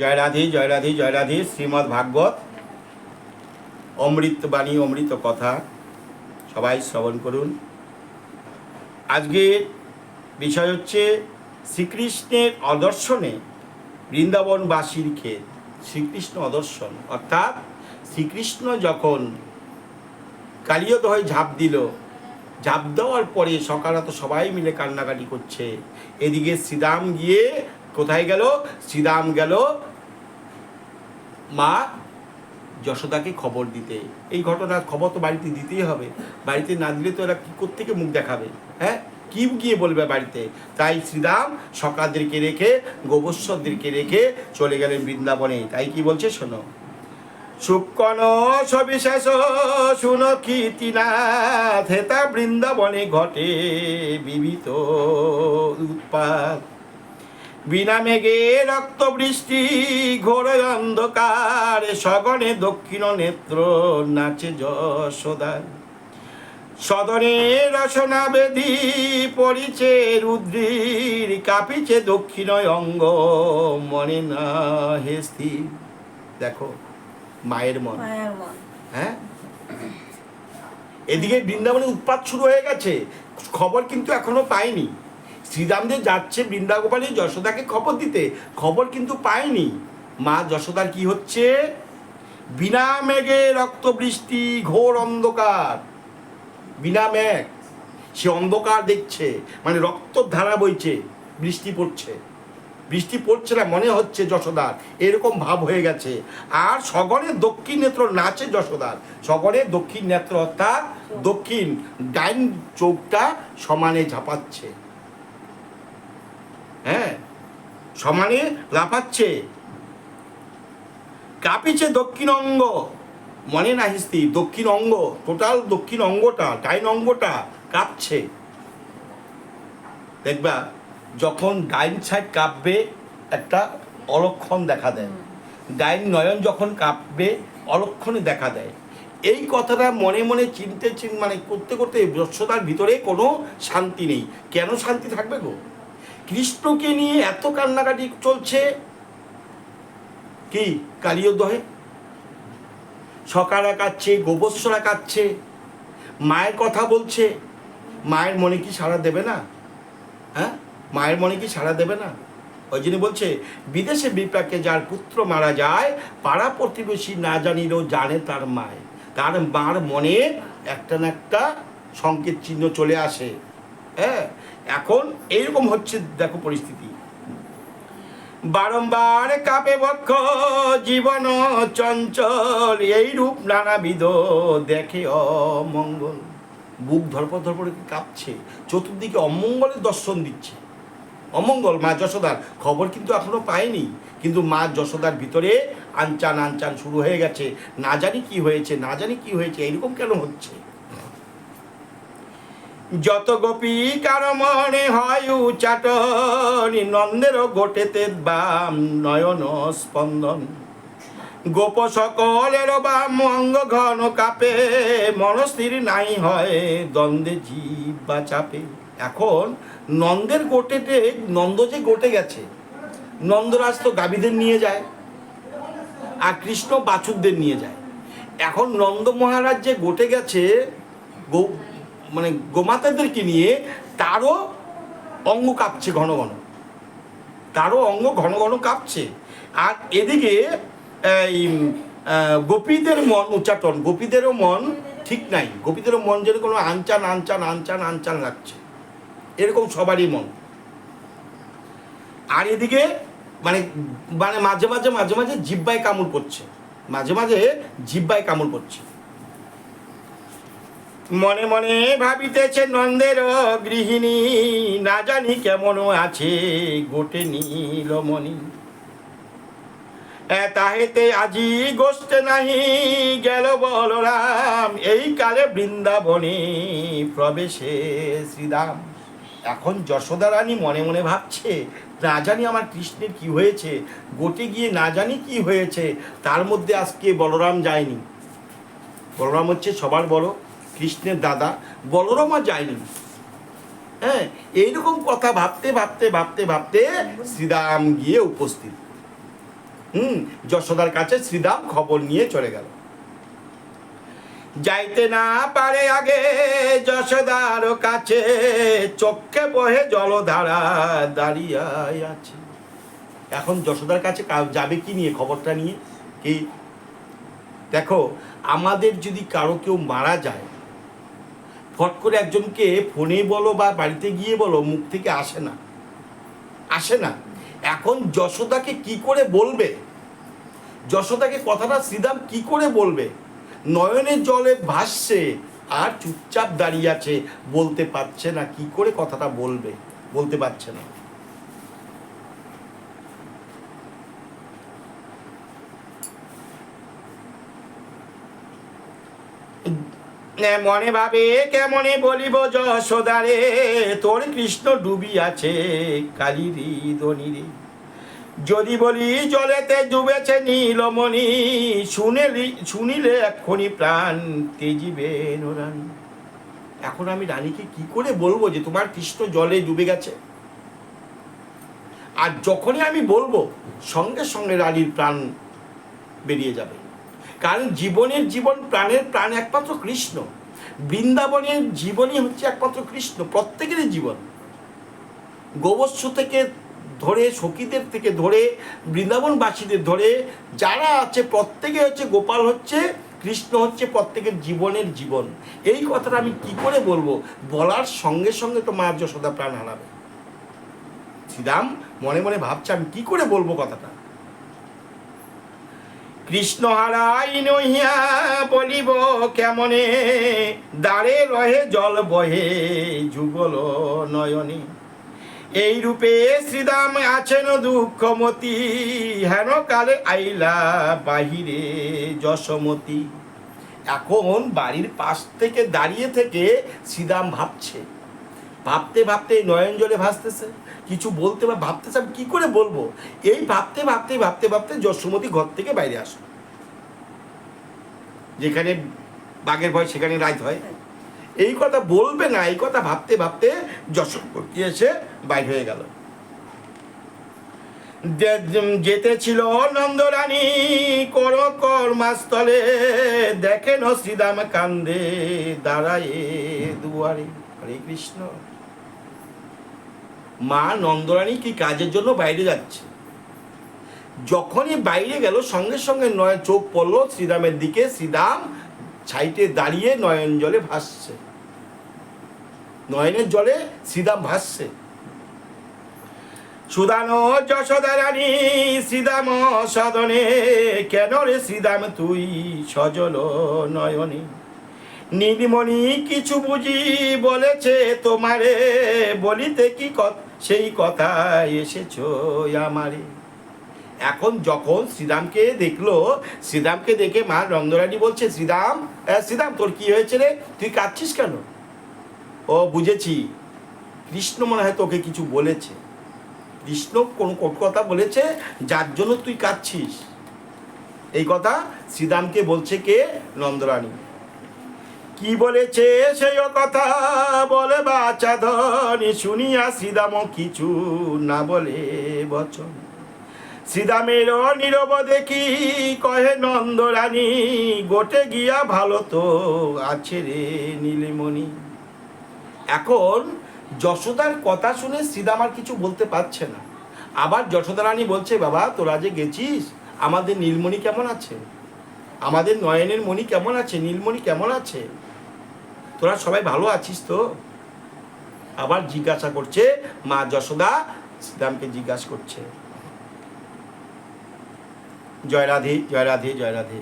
জয় রাধে জয় রাধে জয় রাধে শ্রীমদ্ ভাগবত অমৃত বাণী অমৃত কথা, সবাই শ্রবণ করুন। আজকের বিষয় হচ্ছে শ্রীকৃষ্ণের অদর্শনে বৃন্দাবনবাসীর ক্ষেত, শ্রীকৃষ্ণ অদর্শন। অর্থাৎ শ্রীকৃষ্ণ যখন কালীয়ত হয়ে ঝাঁপ দিল, ঝাঁপ দেওয়ার পরে সকালত সবাই মিলে কান্নাকাটি করছে। এদিকে শ্রীরাম গিয়ে কোথায় গেল? শ্রীরাম গেল মা, যশোদাকে খবর দিতে। এই ঘটনার খবর তো বাড়িতে দিতেই হবে। বাড়িতে না দিলে তো এরা কী কোত্থেকে মুখ দেখাবে? হ্যাঁ? কি গিয়ে বলবে বাড়িতে? তাই শ্রীরাম সকালদেরকে রেখে, গোবৎসদেরকে রেখে চলে গেলেন বৃন্দাবনে। তাই কি বলছে শোনো। সুকন সবিশেষ শুন কীর্তিনাথ, হেতা বৃন্দাবনে ঘটে বিবিত উৎপাত। বিনা মেঘে রক্ত বৃষ্টি ঘোর অন্ধকার সগনে দক্ষিণ নেত্র নাচে যশোদার। সদনে রসনা বেদি পরিচে রুদ্রীর কাঁপিছে দক্ষিণ অঙ্গ মনে না হে স্থির। দেখো মায়ের মন। হ্যাঁ? এদিকে বৃন্দাবনে উৎপাত শুরু হয়ে গেছে খবর কিন্তু এখনও পায়নি শ্রীরামদেব যাচ্ছে বৃন্দাগোপালে যশোদাকে খবর দিতে। খবর কিন্তু পায়নি। মা যশোদার কি হচ্ছে? বিনা মেঘে রক্ত বৃষ্টি, ঘোর অন্ধকার। বিনা মেঘ। সে অন্ধকার দেখছে। মানে রক্ত ধারা বইছে, বৃষ্টি পড়ছে। বৃষ্টি পড়ছে না মনে হচ্ছে যশোদার। এরকম ভাব হয়ে গেছে। আর সগরের দক্ষিণ নেত্র নাচে যশোদার। সগরে দক্ষিণ নেত্র অর্থাৎ দক্ষিণ ডাইন চোখটা সমানে ঝাঁপাচ্ছে। সমানে লাফাচ্ছে। কাঁপিছে দক্ষিণ অঙ্গ। মনে না হিস্তি দক্ষিণ অঙ্গ টোটাল দক্ষিণ অঙ্গটা, ডাইন অঙ্গটা কাঁপছে। দেখবা, যখন ডাইন সাইড কাঁপবে, একটা অলক্ষণ দেখা দেয়। ডাইন নয়ন যখন কাঁপবে, অলক্ষণে দেখা দেয়। এই কথাটা মনে মনে চিনতে চিন মানে করতে করতে যশোদার ভিতরে কোনো শান্তি নেই। কেন শান্তি থাকবে গো? কৃষ্ণকে নিয়ে এত কান্নাকাটি চলছে? কি কালীয়দহে সকালে কাচ্ছে গোবৎসরা কাচ্ছে, মায়ের কথা বলছে। মায়ের মনে কি সাড়া দেবে না? হ্যাঁ? মায়ের মনে কি সাড়া দেবে না? ওই জন্য বলছে, বিদেশে বিপাকে যার পুত্র মারা যায়, পাড়া প্রতিবেশী না জানিলেও জানে তার মায়। তার মার মনে একটা না একটা সংকেত চিহ্ন চলে আসে। হ্যাঁ? এখন এইরকম হচ্ছে, দেখো পরিস্থিতি। বারংবার কাপে বক্ষ, জীবন চঞ্চল এই রূপ নানাবিধ দেখে অমঙ্গল। বুক ধরপড় ধরপড় কাঁপছে? চতুর্দিকে অমঙ্গলের দর্শন দিচ্ছে। অমঙ্গল, মা যশোদার। খবর কিন্তু এখনও পায়নি কিন্তু মা যশোদার ভিতরে আনচান আনচান শুরু হয়ে গেছে। না জানি কি হয়েছে, না জানি কি হয়েছে এরকম কেন হচ্ছে? যত গোপী কার মনে হয় উচাটনি নন্দের গোটেতে বাম নয়ন স্পন্দন। গোপ সকলের বাম অঙ্গ ঘন কাপে, মনস্থির নাই হয় দ্বন্দ্বে জীব বা চাপে। এখন নন্দের গোটেতে, নন্দ যে গোটে গেছে, নন্দরাজ তো গাভীদের নিয়ে যায়, আর কৃষ্ণ বাছুরদের নিয়ে যায়। এখন নন্দ মহারাজ যে গোটে গেছে মানে গোমাতাদেরকে নিয়ে তারও অঙ্গ কাঁপছে ঘন ঘন। তারও অঙ্গ ঘন ঘন কাঁপছে। আর এদিকে, এই গোপীদের মন উচ্চাটন গোপীদেরও মন ঠিক নাই। গোপীদেরও মন যেরকম আনচান আনচান আনচান আনচান লাগছে। এরকম সবারই মন। আর এদিকে মানে মানে মাঝে মাঝে মাঝে মাঝে জিব্বায় কামড় করছে মাঝে মাঝে জিব্বায় কামড় পড়ছে। মনে মনে ভাবিতেছে নন্দের গৃহিণী। না জানি কেমন আছে গোটে নীলমণি। তাহেতে আজি গোষ্ঠে নাহি গেল বলরাম। এই কালে বৃন্দাবনে প্রবেশে শ্রীরাম এখন যশোদা রানী মনে মনে ভাবছে, না জানি আমার কৃষ্ণের কি হয়েছে, গোটে গিয়ে না জানি কি হয়েছে, তার মধ্যে আজকে বলরাম যায়নি। বলরাম হচ্ছে সবার বড়। কৃষ্ণের দাদা বলরমা যায়নি। হ্যাঁ এইরকম কথা ভাবতে ভাবতে ভাবতে ভাবতে শ্রীরাম গিয়ে উপস্থিত। হুম, যশোদার কাছে শ্রীরাম খবর নিয়ে চলে গেল। যাইতে না পারে আগে যশোদার কাছে, চক্ষে বহে জলধারা দাঁড়িয়ে আছে। এখন যশোদার কাছে যাবে কি নিয়ে খবরটা নিয়ে? কি? দেখো, আমাদের যদি কারও কেউ মারা যায় ফট করে একজনকে ফোনে বলো বা বাড়িতে গিয়ে বলো, মুখ থেকে আসে না। আসে না। এখন যশোদাকে কি করে বলবে? যশোদাকে কথাটা শ্রীদাম কি করে বলবে? নয়নের জলে ভাসছে আর চুপচাপ দাঁড়িয়ে আছে, বলতে পারছে না, কি করে কথাটা বলবে? বলতে পারছে না। নে মনে ভাবে কেমনে বলিব যশোদারে? তোর কৃষ্ণ ডুবি আছে কালিরি দনিরে। যদি বলি জলেতে ডুবেছে নীলমণি, শুনেলি, শুনিলে এক্ষুনি প্রাণ তেজিবে রানী এখন আমি রানীকে কি করে বলব যে তোমার কৃষ্ণ জলে ডুবে গেছে? আর যখনই আমি বলব, সঙ্গে সঙ্গে রানীর প্রাণ বেরিয়ে যাবে। কারণ জীবনের জীবন প্রাণের প্রাণ একমাত্র কৃষ্ণ। বৃন্দাবনের জীবনই হচ্ছে একমাত্র কৃষ্ণ, প্রত্যেকেরই জীবন। গোবৎস থেকে ধরে, সখীদের থেকে ধরে, বৃন্দাবনবাসীদের ধরে, যারা আছে, প্রত্যেকে হচ্ছে গোপাল হচ্ছে, কৃষ্ণ হচ্ছে প্রত্যেকের জীবনের জীবন। এই কথাটা আমি কি করে বলব? বলার সঙ্গে সঙ্গে তো মা যশোদা প্রাণ হারাবে। শ্রীরাম মনে মনে ভাবছে, আমি কি করে বলব কথাটা? কৃষ্ণ হারাই নহিয়া বলিব কেমনে? দ্বারে রহে জল বহে যুগল নয়নে। এই রূপে শ্রীদাম আছেন দুঃখমতি, হেন কালে আইলা বাহিরে যশমতি। এখন বাড়ির পাশ থেকে দাঁড়িয়ে থেকে শ্রীদাম ভাবছে ভাবতে ভাবতে নয়ন জলে ভাসতেছে। কিছু বলতে বা ভাবতেছে, আমি কি করে বলব? এই ভাবতে ভাবতে ভাবতে ভাবতে যশোমতি ঘর থেকে বাইরে আসলো। যেখানে বাঘের ভয়, সেখানে রাত হয়। এই কথা বলবে না, এই কথা ভাবতে ভাবতে যশোমতি এসে বাইর হয়ে গেল। যেতে ছিল নন্দরানী কর কর্মাস্থলে দেখেন শ্রীদাম কান্দে দাঁড়ায় দুয়ারে। হরে কৃষ্ণ। মা নন্দরানী কি কাজের জন্য বাইরে যাচ্ছে? যখনই বাইরে গেল, সঙ্গে সঙ্গে নয় চোখ পড়ল শ্রীরামের দিকে। শ্রীরাম ছাইটে দাঁড়িয়ে নয়ন জলে ভাসছে। নয়নের জলে শ্রীরাম ভাসছে। সুদানো যশোদা রানী শ্রীদাম সদনে, কেন রে শ্রীদাম তুই সজল নয়নে? নীলমণি কিছু বুঝি বলেছে তোমারে, বলিতে কি সেই কথা এসেছ আমারে। এখন যখন শ্রীরামকে দেখল, শ্রীরামকে দেখে মা রঙ্গরানী বলছে, শ্রীরাম শ্রীরাম, তোর কি হয়েছে রে? তুই কাঁদছিস কেন? ও, বুঝেছি। কৃষ্ণ মনে হয় তোকে কিছু বলেছে। কৃষ্ণ কোন কোন কথা বলেছে, যার জন্য তুই কাঁদছিস। এই কথা শ্রীরামকে বলছে কে? নন্দরানী কি বলেছে সেই কথা বলে বাচা ধনী শুনিয়া শ্রীদাম কিছু না বলে বচন। শ্রীদামের নীরব দেখি, কহে, নন্দরানী, গোটে গিয়া ভালো তো আছে রে নীলিমণি। এখন যশোদার কথা শুনে শ্রীদাম আর কিছু বলতে পারছে না। আবার যশোদা রানী বলছে, বাবা, তোরা যে গেছিস, আমাদের নীলমণি কেমন আছে? আমাদের নয়নের মণি কেমন আছে? নীলমণি কেমন আছে? তোরা সবাই ভালো আছিস তো? আবার জিজ্ঞাসা করছে, মা যশোদা শ্রীরামকে জিজ্ঞাসা করছে। জয় রাধে জয় রাধে জয় রাধে